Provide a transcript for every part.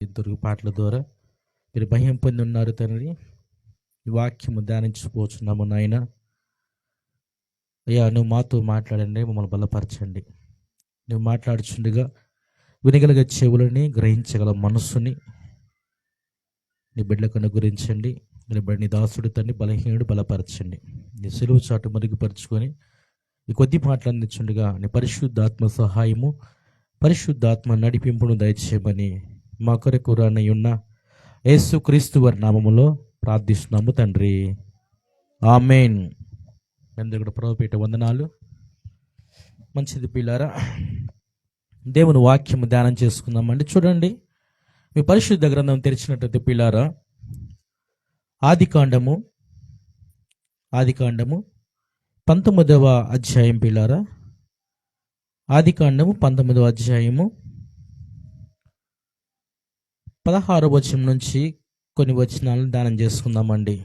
ఇద్దరు పాటల ద్వారా మీరు భయం పొంది ఉన్నారు తండ్రి. ఈ వాక్యము ధ్యానించిపోతున్నాము నాయన. అయ్యా నువ్వు మాతో మాట్లాడండి మమ్మల్ని బలపరచండి. నువ్వు మాట్లాడుచుండగా వినగలిగే చెవులని గ్రహించగల మనస్సుని నీ బిడ్డలకు అనుగురించండి నీ బిడ్డ నీ దాసుడు తండ్రి బలహీనుడు బలపరచండి. నీ సెలువు చాటు మరుగుపరుచుకొని ఈ కొద్ది మాటలు అందించుండగా నీ పరిశుద్ధాత్మ సహాయము పరిశుద్ధాత్మ నడిపింపును దయచేయమని మా కొరకు రానయ్యున్న యేసు క్రీస్తు వారి నామములో ప్రార్థిస్తున్నాము తండ్రి. ఆమెన్. అందరూ కూడా ప్రభుపేట వందనాలు. మంచిది పిల్లారా దేవుని వాక్యము ధ్యానం చేసుకుందామండి. చూడండి మీ పరిశుద్ధ గ్రంథం తెరిచినట్టు పిల్లారా ఆది కాండము ఆది కాండము పంతొమ్మిదవ అధ్యాయం పిల్లారా. ఆది కాండము పంతొమ్మిదవ అధ్యాయము పదహారు వచనం నుంచి కొన్ని వచనాలను దానం చేసుకుందామండి.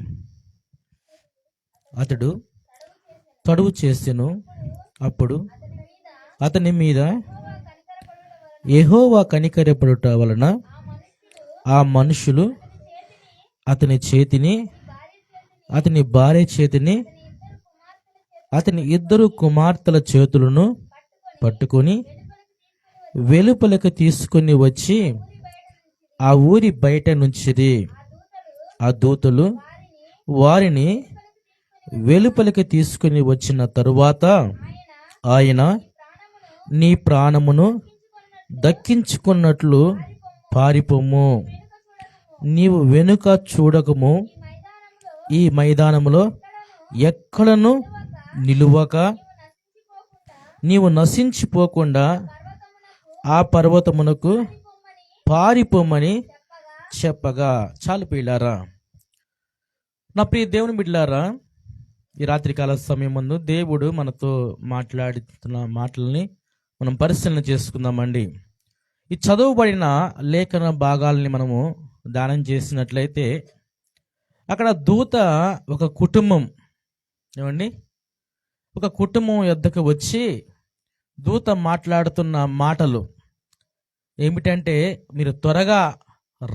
అతడు తడువు చేసెను. అప్పుడు అతని మీద ఎహోవా కనికరపడుట వలన ఆ మనుషులు అతని చేతిని అతని భార్య చేతిని అతని ఇద్దరు కుమార్తెల చేతులను పట్టుకొని వెలుపలకు తీసుకొని వచ్చి ఆ ఊరి బయట నుంచిది ఆ దూతలు వారిని వెలుపలికి తీసుకుని వచ్చిన తరువాత ఆయన నీ ప్రాణమును దక్కించుకున్నట్లు పారిపోము నీవు వెనుక చూడకము. ఈ మైదానములో ఎక్కడను నిలువక నీవు నశించిపోకుండా ఆ పర్వతమునకు పారిపోమని చెప్పగా చాలు పిల్లారా నా ప్రియ దేవుని బిడ్డారా ఈ రాత్రికాల సమయం ముందు దేవుడు మనతో మాట్లాడుతున్న మాటల్ని మనం పరిశీలన చేసుకుందామండి. ఈ చదువుబడిన లేఖన భాగాల్ని మనము దానం చేసినట్లయితే అక్కడ దూత ఒక కుటుంబం ఏమండి? ఒక కుటుంబం యొద్దకు వచ్చి దూత మాట్లాడుతున్న మాటలు ఏమిటంటే మీరు త్వరగా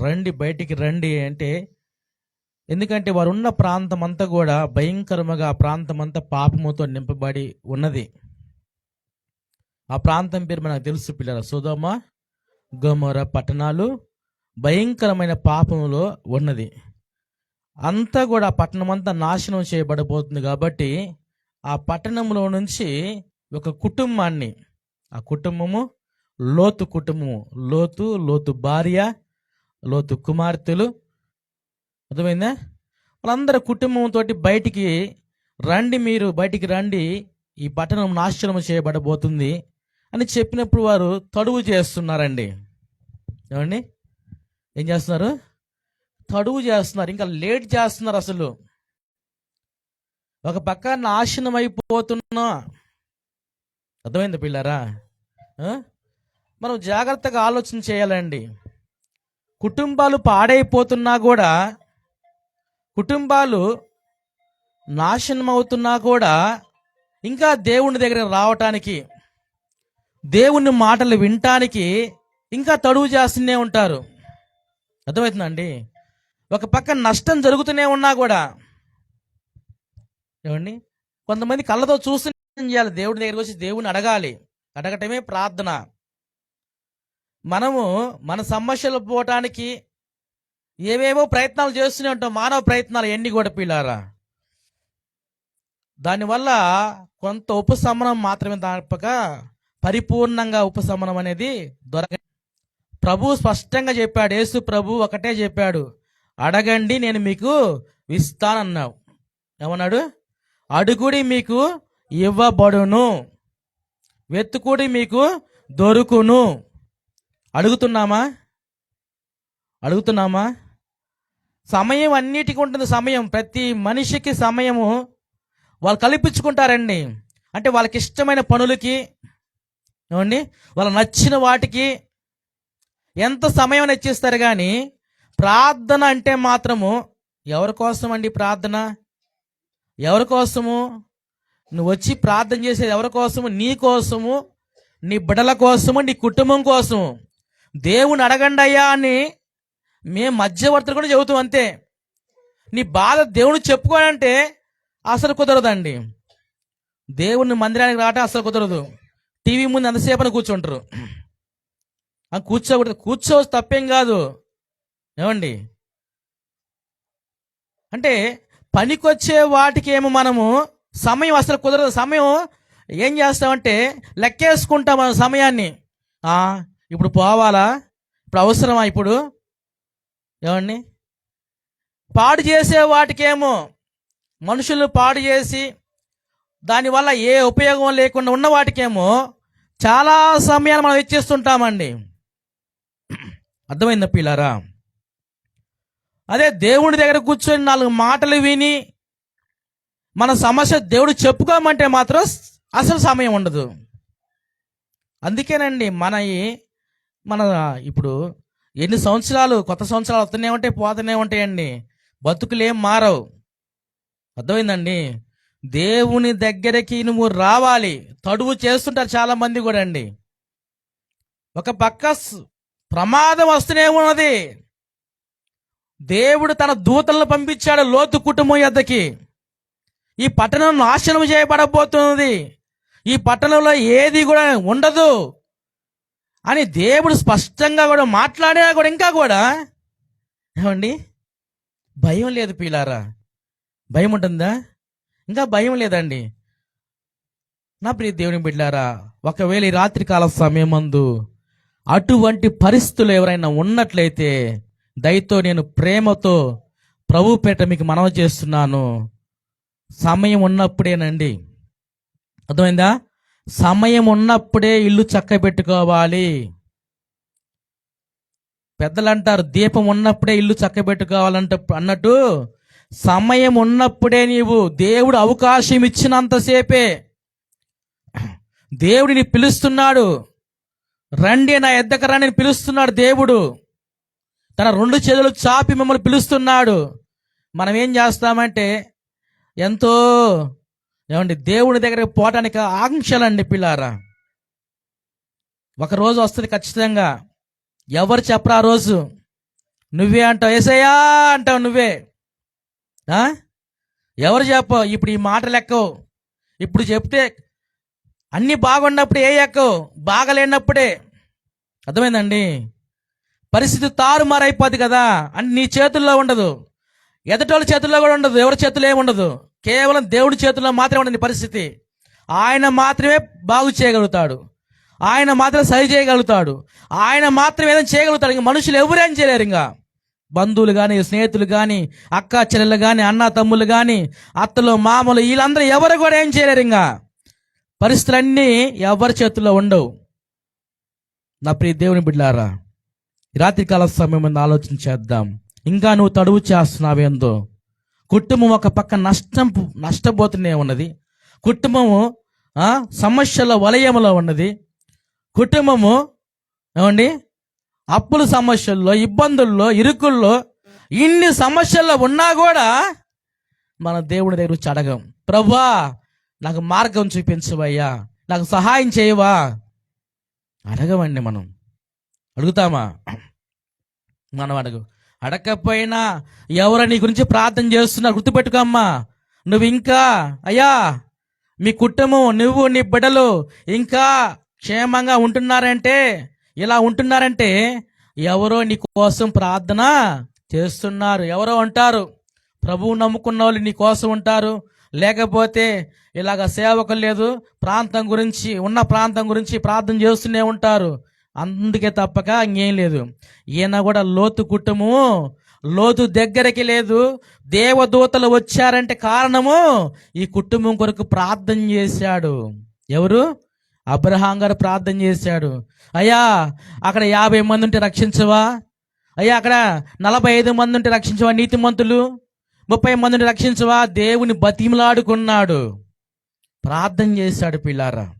రండి బయటికి రండి అంటే ఎందుకంటే వారు ఉన్న ప్రాంతం అంతా కూడా భయంకరముగా ఆ ప్రాంతం అంతా పాపముతో నింపబడి ఉన్నది. ఆ ప్రాంతం పేరు మనకు తెలుసు పిల్లల సుధమ గోమర పట్టణాలు భయంకరమైన పాపములో ఉన్నది. అంతా కూడా పట్టణం అంతా నాశనం చేయబడబోతుంది కాబట్టి ఆ పట్టణంలో నుంచి ఒక కుటుంబాన్ని ఆ కుటుంబము లోతు కుటుంబము లోతు లోతు భార్య లోతు కుమార్తెలు. అర్థమైందా? వాళ్ళందరి కుటుంబంతో బయటికి రండి మీరు బయటికి రండి ఈ పట్టణం నాశనం చేయబడబోతుంది అని చెప్పినప్పుడు వారు తడువు చేస్తున్నారండి. ఏమండి? ఏం చేస్తున్నారు? తడువు చేస్తున్నారు ఇంకా లేట్ చేస్తున్నారు అసలు. ఒక పక్క నాశనం అయిపోతున్నా అర్థమైంది పిల్లరా? మనం జాగ్రత్తగా ఆలోచన చేయాలండి. కుటుంబాలు పాడైపోతున్నా కూడా కుటుంబాలు నాశనం అవుతున్నా కూడా ఇంకా దేవుని దగ్గర రావటానికి దేవుని మాటలు వినటానికి ఇంకా తడువు చేస్తూనే ఉంటారు. అర్థమవుతుందండి? ఒక పక్క నష్టం జరుగుతూనే ఉన్నా కూడా ఏమండి? కొంతమంది కళ్ళతో చూస్తూనే చేయాలి దేవుడి దగ్గరికి వచ్చి దేవుని అడగాలి. అడగటమే ప్రార్థన. మనము మన సమస్యలు పోవటానికి ఏవేవో ప్రయత్నాలు చేస్తూనే ఉంటాం. మానవ ప్రయత్నాలు ఎన్ని కూడా పిల్లారా? దానివల్ల కొంత ఉపశమనం మాత్రమే తప్పక పరిపూర్ణంగా ఉపశమనం అనేది దొరక ప్రభు స్పష్టంగా చెప్పాడు. యేసు ప్రభు ఒకటే చెప్పాడు. అడగండి నేను మీకు ఇస్తానన్నావు ఏమన్నాడు? అడుగుడి మీకు ఇవ్వబడును. వెతుకుడి మీకు దొరుకును. అడుగుతున్నామా? అడుగుతున్నామా? సమయం అన్నిటికీ ఉంటుంది సమయం. ప్రతి మనిషికి సమయము వాళ్ళు కల్పించుకుంటారండి. అంటే వాళ్ళకి ఇష్టమైన పనులకి ఏమండి? వాళ్ళ నచ్చిన వాటికి ఎంత సమయం ఇచ్చేస్తారు కానీ ప్రార్థన అంటే మాత్రము ఎవరి కోసం అండి ప్రార్థన? ఎవరి కోసము? నువ్వు వచ్చి ప్రార్థన చేసేది ఎవరి కోసము? నీ కోసము? నీ బిడ్డల కోసము? నీ కుటుంబం కోసము? దేవుని అడగండి అయ్యా అని మేము మధ్యవర్తులు కూడా చెబుతాం అంతే. నీ బాధ దేవుడు చెప్పుకోనంటే అసలు కుదరదండి. దేవుని మందిరానికి రావటం అసలు కుదరదు. టీవీ ముందు ఎంతసేపని కూర్చుంటారు. ఆ కూర్చోకూడదు. కూర్చోవచ్చు తప్పేం కాదు. ఏమండి? అంటే పనికొచ్చే వాటికి ఏమో మనము సమయం అసలు కుదరదు. సమయం ఏం చేస్తామంటే లెక్కేసుకుంటాం మన సమయాన్ని. ఇప్పుడు పోవాలా? ఇప్పుడు అవసరమా ఇప్పుడు? ఏమండి? పాడు చేసే వాటికేమో మనుషులు పాడు చేసి దానివల్ల ఏ ఉపయోగం లేకుండా ఉన్న వాటికేమో చాలా సమయాన్ని మనం ఇచ్చేస్తుంటామండి అర్థమైందా పిల్లారా? అదే దేవుడి దగ్గర కూర్చొని నాలుగు మాటలు విని మన సమస్య దేవుడు చెప్పుకోమంటే మాత్రం అసలు సమయం ఉండదు. అందుకేనండి మన ఈ- మన ఇప్పుడు ఎన్ని సంవత్సరాలు కొత్త సంవత్సరాలు వస్తూనే ఉంటాయి పోతూనే ఉంటాయండి బతుకులేం మారవు. అర్థమైందండి? దేవుని దగ్గరికి నువ్వు రావాలి. తడువు చేస్తుంటారు చాలా మంది కూడా అండి. ఒక పక్క ప్రమాదం వస్తూనే ఉన్నది. దేవుడు తన దూతలను పంపించాడు లోతు కుటుంబం యొద్దకి. ఈ పట్టణం నాశనం చేయబడబోతున్నది. ఈ పట్టణంలో ఏది కూడా ఉండదు. అని దేవుడు స్పష్టంగా కూడా మాట్లాడినా కూడా ఇంకా కూడా ఏమండి? భయం లేదు పీలారా భయం ఉంటుందా? ఇంకా భయం లేదండి. నా ప్రియ దేవుని బిడ్డారా ఒకవేళ ఈ రాత్రికాల సమయం మందు అటువంటి పరిస్థితులు ఎవరైనా ఉన్నట్లయితే దయతో నేను ప్రేమతో ప్రభు పేట మీకు మనవి చేస్తున్నాను. సమయం ఉన్నప్పుడేనండి. అర్థమైందా? సమయం ఉన్నప్పుడే ఇల్లు చక్క పెట్టుకోవాలి పెద్దలు అంటారు దీపం ఉన్నప్పుడే ఇల్లు చక్క పెట్టుకోవాలంట అన్నట్టు సమయం ఉన్నప్పుడే నీవు దేవుడు అవకాశం ఇచ్చినంతసేపే దేవుడిని పిలుస్తున్నాడు. రండి నా ఎద్దకు రండి పిలుస్తున్నాడు దేవుడు. తన రెండు చేతులు చాపి మిమ్మల్ని పిలుస్తున్నాడు. మనం ఏం చేస్తామంటే ఎంతో ఏమండి దేవుడి దగ్గరికి పోవటానికి అండి పిల్లారా. ఒక రోజు వస్తుంది ఖచ్చితంగా. ఎవరు చెప్పరా ఆ రోజు? నువ్వే అంటావు ఏసయ్యా అంటావు నువ్వే. ఎవరు చెప్పవు? ఇప్పుడు ఈ మాట లెక్కవు ఇప్పుడు చెప్తే అన్నీ బాగున్నప్పుడు ఏ ఎక్కవు? బాగలేనప్పుడే. అర్థమైందండి? పరిస్థితి తారుమారైపోద్ది కదా అని నీ చేతుల్లో ఉండదు. ఎదటోళ్ళ చేతుల్లో కూడా ఉండదు ఎవరి చేతుల్లో ఏమి ఉండదు కేవలం దేవుడి చేతుల్లో మాత్రమే ఉండని పరిస్థితి. ఆయన మాత్రమే బాగు చేయగలుగుతాడు. ఆయన మాత్రం సరి చేయగలుగుతాడు. ఆయన మాత్రం ఏదైనా చేయగలుగుతాడు. ఇంకా మనుషులు ఎవరేం చేయలేరు ఇంకా. బంధువులు కానీ స్నేహితులు కానీ అక్క చెల్లెలు కానీ అన్న తమ్ముళ్ళు కానీ అత్తలు మామలు వీళ్ళందరూ ఎవరు కూడా ఏం చేయలేరు ఇంకా. పరిస్థితులన్నీ ఎవరి చేతుల్లో ఉండవు. నా ప్రియ దేవుని బిడ్డారా రాత్రికాల సమయం మీద ఆలోచన చేద్దాం. ఇంకా నువ్వు తడువు చేస్తున్నావేందో కుటుంబం ఒక పక్క నష్టం నష్టపోతూనే ఉన్నది. కుటుంబము సమస్యల వలయంలో ఉన్నది. కుటుంబము ఏమండి? అప్పుల సమస్యల్లో ఇబ్బందుల్లో ఇరుకుల్లో ఇన్ని సమస్యల్లో ఉన్నా కూడా మన దేవుడి దగ్గర వచ్చి అడగం. ప్రభా నాకు మార్గం చూపించవయ్యా నాకు సహాయం చేయవా? అడగమండి మనం. అడుగుతామా? మనం అడగు. అడగకపోయినా ఎవరు నీ గురించి ప్రార్థన చేస్తున్నారు గుర్తుపెట్టుకోమ్మా. నువ్వు ఇంకా అయ్యా మీ కుటుంబం నువ్వు నీ బిడ్డలు ఇంకా క్షేమంగా ఉంటున్నారంటే ఇలా ఉంటున్నారంటే ఎవరో నీ కోసం ప్రార్థన చేస్తున్నారు. ఎవరో ఉంటారు. ప్రభువు నమ్ముకున్న వాళ్ళు నీ కోసం ఉంటారు. లేకపోతే ఇలాగ సేవకులు లేదు. ప్రాంతం గురించి ఉన్న ప్రాంతం గురించి ప్రార్థన చేస్తూనే ఉంటారు. అందుకే తప్పక ఇంకేం లేదు. ఈయన కూడా లోతు కుటుంబము లోతు దగ్గరికి లేదు. దేవదూతలు వచ్చారంటే కారణము ఈ కుటుంబం కొరకు ప్రార్థన చేశాడు. ఎవరు? అబ్రహాం గారు ప్రార్థన చేశాడు. అయ్యా అక్కడ యాభై మంది ఉంటే రక్షించవా? అయ్యా అక్కడ నలభై ఐదు మంది ఉంటే రక్షించవా నీతిమంతులు? ముప్పై మంది ఉంటే రక్షించవా? దేవుని బతిమలాడుకున్నాడు. ప్రార్థన చేశాడు పిల్లారా.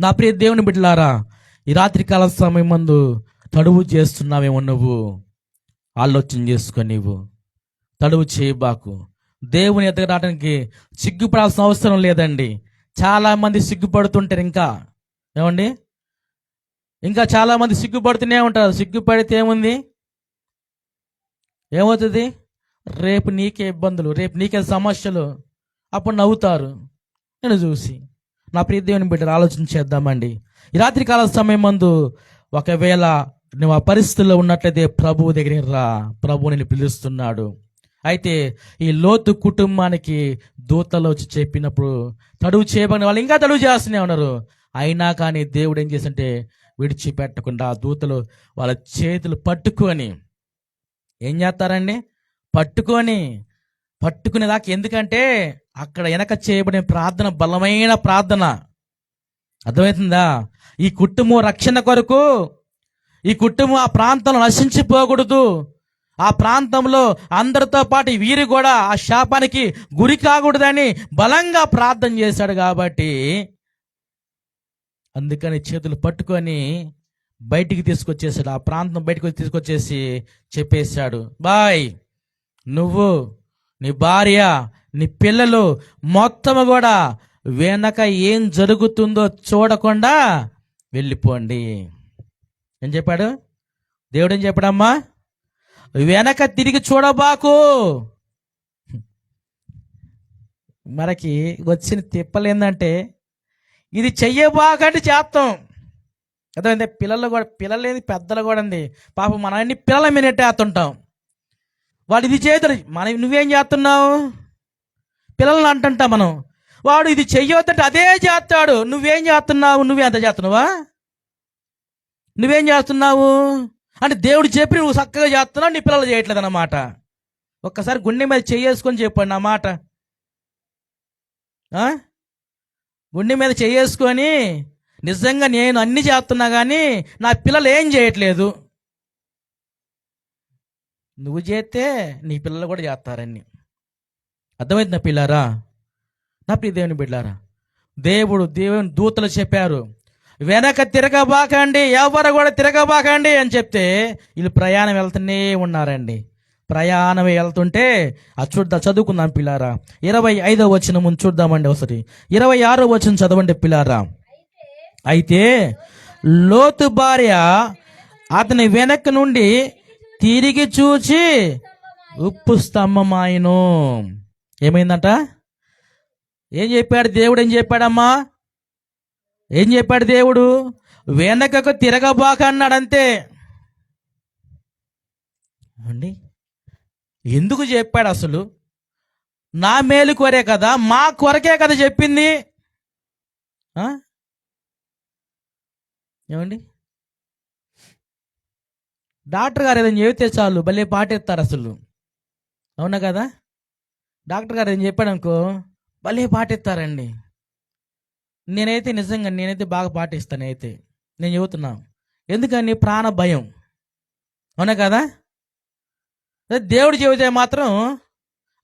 నా ప్రియ దేవుని బిడ్డలారా ఈ రాత్రికాల సమయం మందు తడువు చేస్తున్నావేమో నువ్వు. ఆలోచన చేసుకో నీవు. తడువు చేయబాకు. దేవుని ఎదగడానికి సిగ్గుపడాల్సిన అవసరం లేదండి. చాలామంది సిగ్గుపడుతుంటారు ఇంకా. ఏమండి? ఇంకా చాలామంది సిగ్గుపడుతూనే ఉంటారు. సిగ్గుపడితే ఏముంది? ఏమవుతుంది? రేపు నీకే ఇబ్బందులు. రేపు నీకే సమస్యలు. అప్పుడు నవ్వుతారు. నేను చూసి. నా ప్రియ దేవుని బిడ్డలు ఆలోచన చేద్దామండి. ఈ రాత్రి కాల సమయం మందు ఒకవేళ నువ్వు ఆ పరిస్థితుల్లో ఉన్నట్లయితే ప్రభువు దగ్గరికి రా. ప్రభువు నేను పిలుస్తున్నాడు. అయితే ఈ లోతు కుటుంబానికి దూతలు వచ్చి చెప్పినప్పుడు తడువు చేయబడిన వాళ్ళు ఇంకా తడువు చేస్తూనే ఉన్నారు. అయినా కానీ దేవుడు ఏం చేసంటే విడిచిపెట్టకుండా ఆ దూతలు వాళ్ళ చేతులు పట్టుకొని ఏం చేస్తారండి? పట్టుకొని పట్టుకునేదాకా ఎందుకంటే అక్కడ వెనక చేయబడిన ప్రార్థన బలమైన ప్రార్థన. అర్థమవుతుందా? ఈ కుటుంబం రక్షణ కొరకు ఈ కుటుంబం ఆ ప్రాంతంలో నశించిపోకూడదు. ఆ ప్రాంతంలో అందరితో పాటు వీరు కూడా ఆ శాపానికి గురి కాకూడదని బలంగా ప్రార్థన చేశాడు కాబట్టి అందుకని చేతులు పట్టుకొని బయటికి తీసుకొచ్చేసాడు ఆ ప్రాంతం బయటకు తీసుకొచ్చేసి చెప్పేశాడు. బాయ్ నువ్వు నీ భార్య నీ పిల్లలు మొత్తము కూడా వెనక ఏం జరుగుతుందో చూడకుండా వెళ్ళిపోండి. ఏం చెప్పాడు? దేవుడు ఏం చెప్పాడమ్మా? వెనక తిరిగి చూడబాకు. మనకి వచ్చిన తిప్పలు ఏంటంటే ఇది చెయ్యబాకంటే చేస్తాం. అదే పిల్లలు కూడా పిల్లలు పెద్దలు కూడా అండి. పాపం మన అన్ని పిల్లల మీద నెట్టేస్తుంటాం. వాడు ఇది చేయదు. మనం నువ్వేం చేస్తున్నావు? పిల్లల్ని అంటుంటా మనం. వాడు ఇది చెయ్యొద్దంటే అదే చేస్తాడు. నువ్వేం చేస్తున్నావు? నువ్వే అంత చేస్తున్నావా? నువ్వేం చేస్తున్నావు? అంటే దేవుడు చెప్పి నువ్వు చక్కగా చేస్తున్నావు నీ పిల్లలు చేయట్లేదు అన్నమాట. ఒక్కసారి గుండె మీద చేసుకొని చెప్పండి నా మాట. గుండె మీద చేసుకొని నిజంగా నేను అన్ని చేస్తున్నా కానీ నా పిల్లలు ఏం చేయట్లేదు. నువ్వు చేస్తే నీ పిల్లలు కూడా చేస్తారని. అర్థమైంది నా పిల్లారా? నా ప్రియ దేవుని బిడ్డారా దేవుడు దేవుని దూతలు చెప్పారు వెనక తిరగబాకండి ఎవరు కూడా తిరగబాకండి అని చెప్తే వీళ్ళు ప్రయాణం వెళ్తూనే ఉన్నారండి. ప్రయాణం వెళ్తుంటే అది చూద్దాం చదువుకుందాం పిల్లారా. ఇరవై ఐదో వచ్చిన ముందు చూద్దామండి ఒకసారి. ఇరవై ఆరో వచ్చిన చదవండి పిల్లారా. అయితే లోతు భార్య అతని వెనక నుండి తిరిగి చూచి ఉప్పు స్తంభం ఆయను ఏమైందంట? ఏం చెప్పాడు దేవుడు? ఏం చెప్పాడమ్మా? ఏం చెప్పాడు దేవుడు? వెనకకు తిరగబాక అన్నాడంతే అండి ఎందుకు చెప్పాడు అసలు? నా మేలు కొరే కదా మా కొరకే కదా చెప్పింది? ఏమండి? డాక్టర్ గారు ఏదైనా చెబితే చాలు భలే పాటేస్తారు అసలు. అవునా కదా? డాక్టర్ గారు ఏదైనా చెప్పాడు అనుకో భలే పాటేస్తారండి నేనైతే నిజంగా నేనైతే బాగా పాటిస్తాను అయితే నేను చెబుతున్నా. ఎందుకని? ప్రాణ భయం. అవునా కదా? అదే దేవుడు చెబితే మాత్రం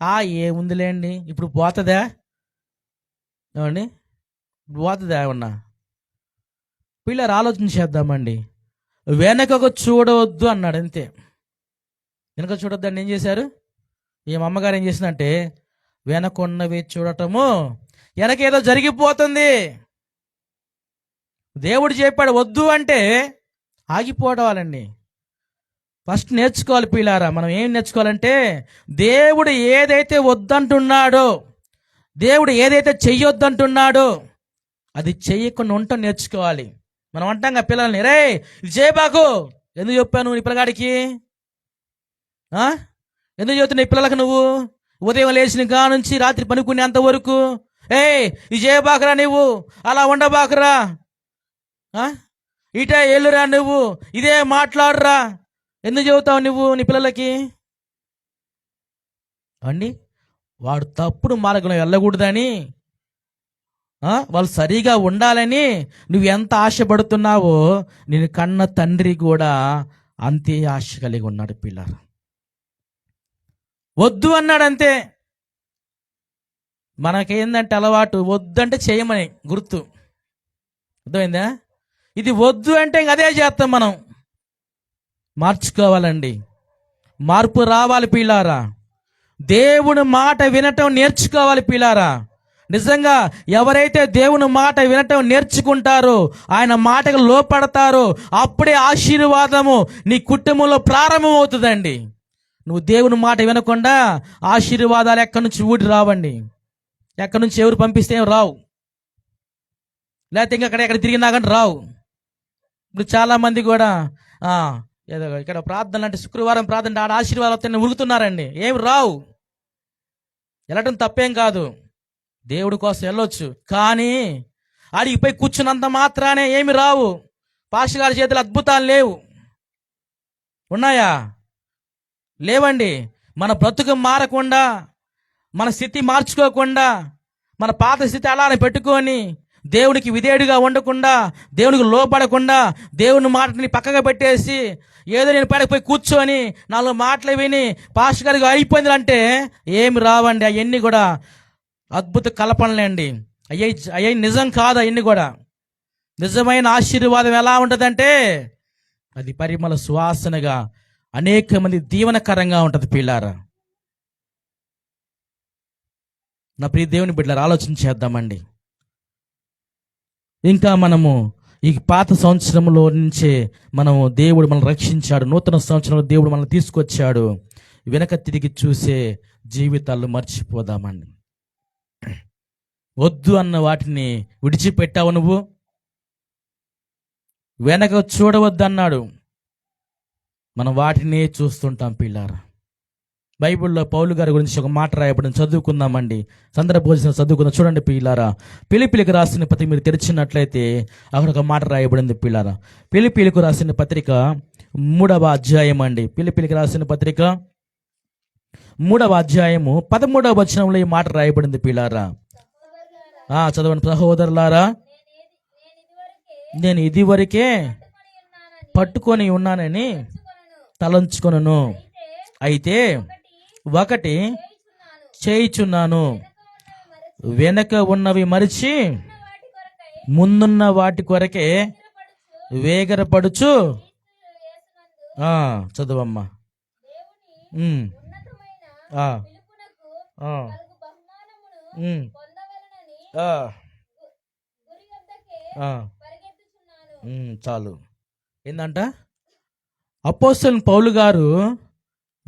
ఆ ఏముందిలేండి ఇప్పుడు పోతుందా? ఏమండి? పోతుందా ఏమన్నా? పిల్లలు ఆలోచన చేద్దామండి. వెనకకు చూడవద్దు అన్నాడు అంతే. వెనక చూడొద్దని ఏం చేశారు? ఈ అమ్మగారు ఏం చేసిందంటే వెనకున్నవి చూడటము వెనకేదో జరిగిపోతుంది. దేవుడు చెప్పాడు వద్దు అంటే ఆగిపోవడాలండి ఫస్ట్ నేర్చుకోవాలి పిల్లారా మనం ఏం నేర్చుకోవాలంటే దేవుడు ఏదైతే వద్దంటున్నాడో దేవుడు ఏదైతే చెయ్యొద్దంటున్నాడో అది చెయ్యకుండా ఉండటం నేర్చుకోవాలి. మనం అంటాం పిల్లల్ని రే ఇది చేయబాకు. ఎందుకు చెప్పాను నీ పిల్లగాడికి? ఎందుకు చెబుతున్నా ఈ పిల్లలకు నువ్వు? ఉదయం లేచిన కా నుంచి రాత్రి పనుకునేంత వరకు. ఏ ఇది చేయబాకురా నువ్వు అలా ఉండబాకురా. ఇట ఇటే ఎల్లురా నువ్వు. ఇదే మాట్లాడురా. ఎందుకు చెబుతావు నువ్వు నీ పిల్లలకి? అండి వాడు తప్పుడు మార్గంలో వెళ్ళకూడదని వాళ్ళు సరిగా ఉండాలని నువ్వు ఎంత ఆశపడుతున్నావో నేను కన్న తండ్రి కూడా అంతే ఆశ కలిగి ఉన్నాడు పిల్లలు. వద్దు అన్నాడు అంతే మనకేందంటే అలవాటు వద్దు అంటే చేయమని గుర్తు. అర్థమైందా? ఇది వద్దు అంటే ఇంక అదే చేస్తాం మనం. మార్చుకోవాలండి. మార్పు రావాలి పీలారా దేవుని మాట వినటం నేర్చుకోవాలి పీలారా నిజంగా ఎవరైతే దేవుని మాట వినటం నేర్చుకుంటారో ఆయన మాటకు లోపడతారో అప్పుడే ఆశీర్వాదము నీ కుటుంబంలో ప్రారంభమవుతుందండి. నువ్వు దేవుని మాట వినకుండా ఆశీర్వాదాలు ఎక్కడి నుంచి ఊడి రావండి. ఎక్కడి నుంచి ఎవరు పంపిస్తే రావు. లేకపోతే ఇంకా అక్కడ ఎక్కడ తిరిగినా కానీ రావు. ఇప్పుడు చాలామంది కూడా ఏదో ఇక్కడ ప్రార్థన అంటే శుక్రవారం ప్రార్థన ఆడ ఆశీర్వాదాలు వస్తాయని ఉరుకుతున్నారండి. ఏమి రావు. వెళ్ళటం తప్పేం కాదు. దేవుడి కోసం వెళ్ళొచ్చు. కానీ ఆడికి పోయి కూర్చున్నంత మాత్రానే ఏమి రావు. పాష గారి చేతులు అద్భుతాలు లేవు. ఉన్నాయా? లేవండి. మన బ్రతుకు మారకుండా మన స్థితి మార్చుకోకుండా మన పాత స్థితి అలానే పెట్టుకొని దేవుడికి విధేయుడిగా ఉండకుండా దేవునికి లోపడకుండా దేవుని మాటని పక్కగా పెట్టేసి ఏదో నేను పడకపోయి కూర్చొని నాలుగు మాటలు విని పాస్ గారికి అయిపోయింది అంటే ఏమి రావండి? అవన్నీ కూడా అద్భుత కల్పనలేండి అయ్యి అయ్యి నిజం కాదు అవన్నీ కూడా. నిజమైన ఆశీర్వాదం ఎలా ఉంటుందంటే అది పరిమళ సువాసనగా అనేక మంది దీవనకరంగా ఉంటుంది పిల్లారా. నా ప్రియ దేవుని బిడ్డలారు ఆలోచన చేద్దామండి. ఇంకా మనము ఈ పాత సంవత్సరంలో నుంచే మనము దేవుడు మనల్ని రక్షించాడు. నూతన సంవత్సరంలో దేవుడు మనల్ని తీసుకొచ్చాడు. వెనక తిరిగి చూసే జీవితాలు మర్చిపోదామండి. వద్దు అన్న వాటిని విడిచిపెట్టావు నువ్వు? వెనక చూడవద్దు అన్నాడు మనం వాటినే చూస్తుంటాం పిల్లారా. బైబిల్లో పౌలు గారి గురించి ఒక మాట రాయబడింది చదువుకుందామండి. సందర్భోజనం చదువుకుందాం. చూడండి పిల్లారా. పిలిపిలికి రాసిన పత్రిక మీరు తెరిచినట్లయితే అక్కడ ఒక మాట రాయబడింది పిల్లారా. పిలిపిలికి రాసిన పత్రిక మూడవ అధ్యాయం అండి. పిలిపిలికి రాసిన పత్రిక మూడవ అధ్యాయము పదమూడవ వచనంలో ఈ మాట రాయబడింది పిల్లారా. చదవండి. సహోదరులారా నేను ఇదివరకే పట్టుకొని ఉన్నానని తలంచుకొనను. అయితే ఒకటి చేయిచున్నాను. వెనక ఉన్నవి మరిచి ముందున్న వాటి కొరకే వేగరపడుచు. ఆ, చదువమ్మా. ఆ, చాలు. ఏందంట? అపోస్తలు పౌలు గారు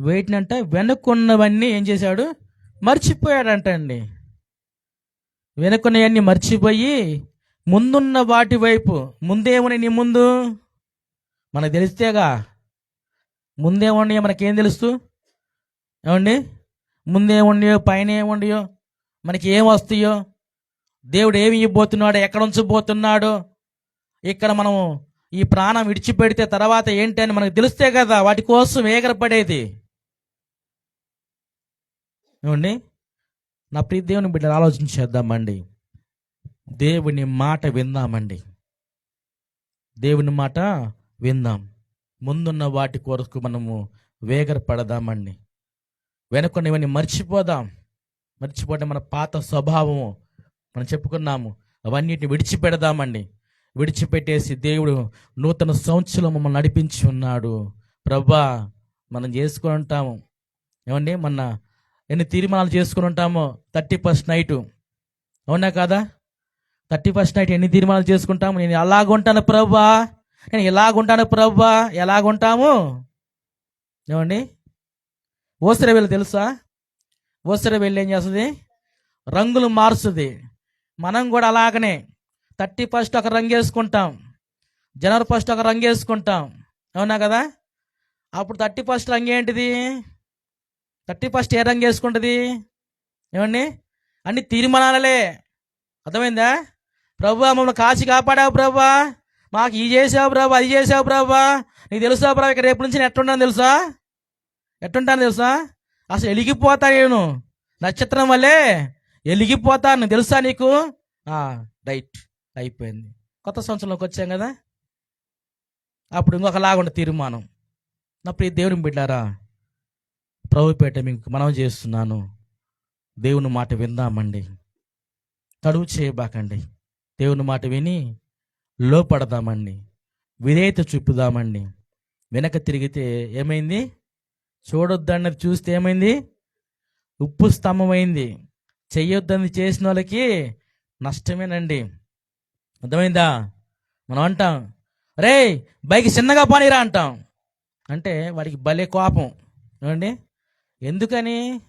వేటినంట వెనక్కున్నవన్నీ ఏం చేశాడు? మర్చిపోయాడంట అండి వెనక్కున్నవన్నీ మర్చిపోయి ముందున్న వాటి వైపు ముందేమని నీ ముందు? మనకు తెలిస్తేగా. ముందేమున్నాయో మనకేం తెలుస్తూ? ఏమండి? ముందేముండియో పైన ఏముండియో మనకి ఏం వస్తాయో? దేవుడు ఏమి ఇవ్వబోతున్నాడు? ఎక్కడ ఉంచబోతున్నాడు? ఇక్కడ మనము ఈ ప్రాణం విడిచిపెడితే తర్వాత ఏంటి అని మనకు తెలిస్తే కదా వాటి కోసం ఏగరపడేది. ఏమండి? నా ప్రీతి దేవుని బిడ్డలు ఆలోచన చేద్దామండి. దేవుని మాట విందామండి. దేవుని మాట విందాం. ముందున్న వాటి కొరకు మనము వేగరపడదామండి. వెనుకొన్నవన్నీ మర్చిపోదాం. మర్చిపోతే మన పాత స్వభావము. మనం చెప్పుకున్నాము. అవన్నిటిని విడిచిపెడదామండి. విడిచిపెట్టేసి దేవుడు నూతన సంవత్సరం మమ్మల్ని నడిపించి ఉన్నాడు. ప్రభా మనం చేసుకుని ఉంటాము. ఏమండి? మొన్న ఎన్ని తీర్మానాలు చేసుకుని ఉంటామో? Thirty first night. అవునా కాదా? థర్టీ ఫస్ట్ నైట్ ఎన్ని తీర్మానాలు చేసుకుంటాము? నేను ఎలాగుంటాను ప్రభా? నేను ఎలాగుంటాను ప్రభా? ఎలాగుంటాము ఏమండి? ఓసర వెళ్ళి తెలుసా? ఓసర వెళ్ళి ఏం చేస్తుంది? రంగులు మారుస్తుంది. మనం కూడా అలాగనే. థర్టీ ఫస్ట్ ఒక రంగు వేసుకుంటాం. జనవరి ఫస్ట్ ఒక రంగు వేసుకుంటాం. అవునా కదా? అప్పుడు థర్టీ ఫస్ట్ రంగు ఏంటిది? థర్టీ ఫస్ట్ ఏ రంగు వేసుకుంటుంది? ఏమండి? అన్ని తీర్మానాలే అర్థమైందా? ప్రభు మమ్మల్ని కాచి కాపాడావు ప్రభా. మాకు ఇది చేసావు ప్రభా అది చేసావు ప్రభా. నీకు తెలుసా ప్రభా ఇక్కడ రేపు నుంచి నేను ఎట్లుంటాను తెలుసా? ఎట్టుంటాను తెలుసా? అసలు వెలిగిపోతా నేను. నక్షత్రం వల్లే. వెలిగిపోతాను తెలుసా నీకు? రైట్ అయిపోయింది. కొత్త సంవత్సరంలోకి వచ్చాం కదా? అప్పుడు ఇంకొకలాగుండే తీర్మానం. నా ప్రియ దేవుని బిడ్డారా ప్రభుపేట మీకు మనం చేస్తున్నాను. దేవుని మాట విందామండి. తడువు చేయబాకండి. దేవుని మాట విని లోపడదామండి. విధేయత చూపుదామండి. వెనక తిరిగితే ఏమైంది? చూడొద్దన్నది చూస్తే ఏమైంది? ఉప్పు స్తంభమైంది. చెయ్యొద్దని చేసిన వాళ్ళకి నష్టమేనండి. అర్థమైందా? మనం అంటాం రే బైక్ చిన్నగా పానీరా అంటాం. అంటే వాడికి భలే కోపం. ఏమండి? ఎందుకని?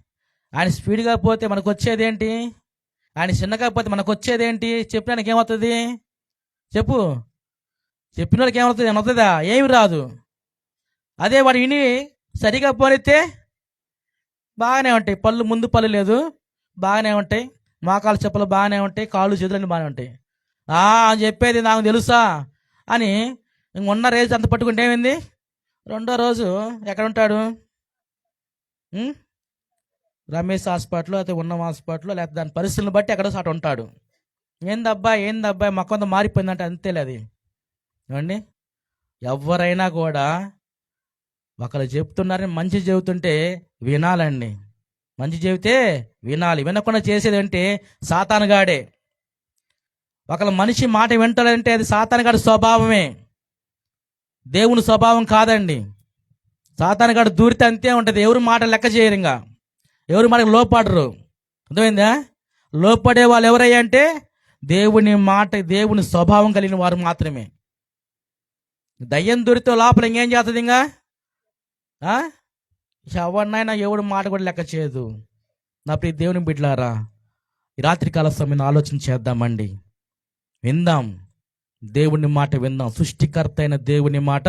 ఆయన స్పీడ్గా పోతే మనకు వచ్చేదేంటి ఆయన చిన్నగా పోతే మనకు వచ్చేదేంటి చెప్పినానికి ఏమవుతుంది చెప్పు. చెప్పిన వాళ్ళకి ఏమవుతుంది? ఏమవుతుందా? ఏమి రాదు. అదే వాడు విని సరిగా పోనితే బాగానే ఉంటాయి. పళ్ళు ముందు పళ్ళు లేదు. బాగానే ఉంటాయి. మోకాలు చెప్పులు బాగానే ఉంటాయి. కాళ్ళు చేతులన్నీ బాగానే ఉంటాయి. అని చెప్పేది నాకు తెలుసా? అని ఉన్న రేజ్ అంత పట్టుకుంటే ఏమైంది? రెండో రోజు ఎక్కడ ఉంటాడు? రమేష్ హాస్పిటల్లో అయితే ఉన్న హాస్పిటల్లో లేకపోతే దాని పరిస్థితులను బట్టి ఎక్కడో సాట ఉంటాడు. ఏందబ్బా ఏందబ్బా మొక్కంత మారిపోయిందంటే అంతేలే అది ఏమండి? ఎవరైనా కూడా ఒకరు చెప్తున్నారని మంచి చెబుతుంటే వినాలండి. మంచి చెబితే వినాలి. వినకుండా చేసేది అంటే సాతానుగాడే. ఒకళ్ళ మనిషి మాట వింటాడంటే అది సాతానుగాడి స్వభావమే. దేవుని స్వభావం కాదండి. సాతానుగాడు దూరితే అంతే ఉంటుంది. ఎవరు మాట లెక్క చేయరు ఇంకా. ఎవరు మనకు లోపడరు. అర్థమైందా? లోపడే వాళ్ళు ఎవరయ్యా అంటే దేవుని మాట దేవుని స్వభావం కలిగిన వారు మాత్రమే. దయ్యం దొరితే లోపల ఇంకేం చేస్తుంది ఇంకా? ఎవరినైనా ఎవడు మాట కూడా లెక్క చేయదు. నా ప్రియ దేవుని బిడ్డలారా ఈ రాత్రికాల సమయం ఆలోచన చేద్దామండి. విందాం. దేవుని మాట విందాం. సృష్టికర్త అయిన దేవుని మాట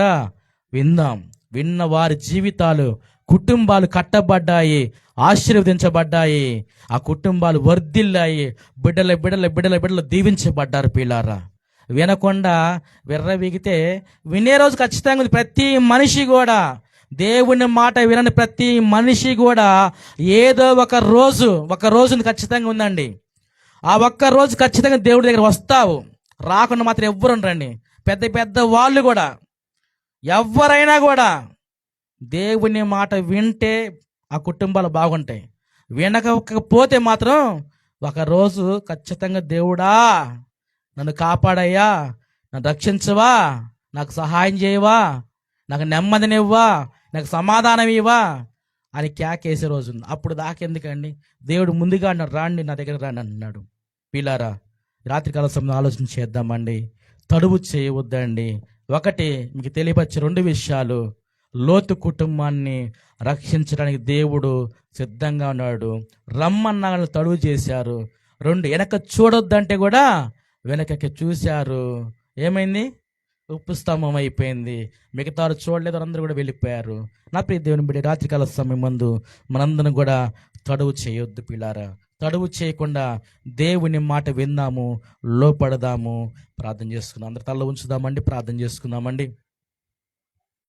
విందాం. విన్న వారి జీవితాలు కుటుంబాలు కట్టబడ్డాయి ఆశీర్వదించబడ్డాయి. ఆ కుటుంబాలు వర్ధిల్లాయి బిడ్డల బిడ్డల బిడ్డల బిడ్డలు దీవించబడ్డారు పిల్లారా. వినకుండా విర్ర విగితే వినే రోజు ఖచ్చితంగా ప్రతి మనిషి కూడా దేవుని మాట వినని ప్రతి మనిషి కూడా ఏదో ఒక రోజు ఒక రోజు ఖచ్చితంగా ఉందండి. ఆ ఒక్క రోజు ఖచ్చితంగా దేవుడి దగ్గర వస్తావు. రాకుండా మాత్రం ఎవ్వరు రండి పెద్ద పెద్ద వాళ్ళు కూడా. ఎవరైనా కూడా దేవుని మాట వింటే ఆ కుటుంబాలు బాగుంటాయి. వినకపోతే మాత్రం ఒక రోజు ఖచ్చితంగా దేవుడా నన్ను కాపాడయ్యా నన్ను రక్షించవా నాకు సహాయం చేయవా నాకు నెమ్మదినివ్వా నాకు సమాధానం ఇవ్వా అని క్యాకేసే రోజు ఉంది. అప్పుడు దాకెందుకండి? దేవుడు ముందుగా అన్నాడు రాండి నా దగ్గర రాండి అన్నాడు. పిల్లారా రాత్రికాల సమయంలో ఆలోచన చేద్దామండి. తడువు చేయవద్దండి. ఒకటి మీకు తెలియపరిచే రెండు విషయాలు. లోతు కుటుంబాన్ని రక్షించడానికి దేవుడు సిద్ధంగా ఉన్నాడు. రమ్మన్న తడువు చేశారు. రెండు వెనక చూడొద్దంటే కూడా వెనకకి చూశారు. ఏమైంది? ఉప్పు స్తంభం అయిపోయింది మిగతా చూడలేదు అందరూ కూడా వెళ్ళిపోయారు. నా ప్రియ దేవుని బిడ్డ రాత్రికాల సమయం ముందు మనందరం కూడా తడువు చేయొద్దు పిల్లారా. తడువు చేయకుండా దేవుని మాట విందాము లోపడదాము. ప్రార్థన చేసుకుందాం. అందరి తల్ల ఉంచుదామండి ప్రార్థన చేసుకుందామండి.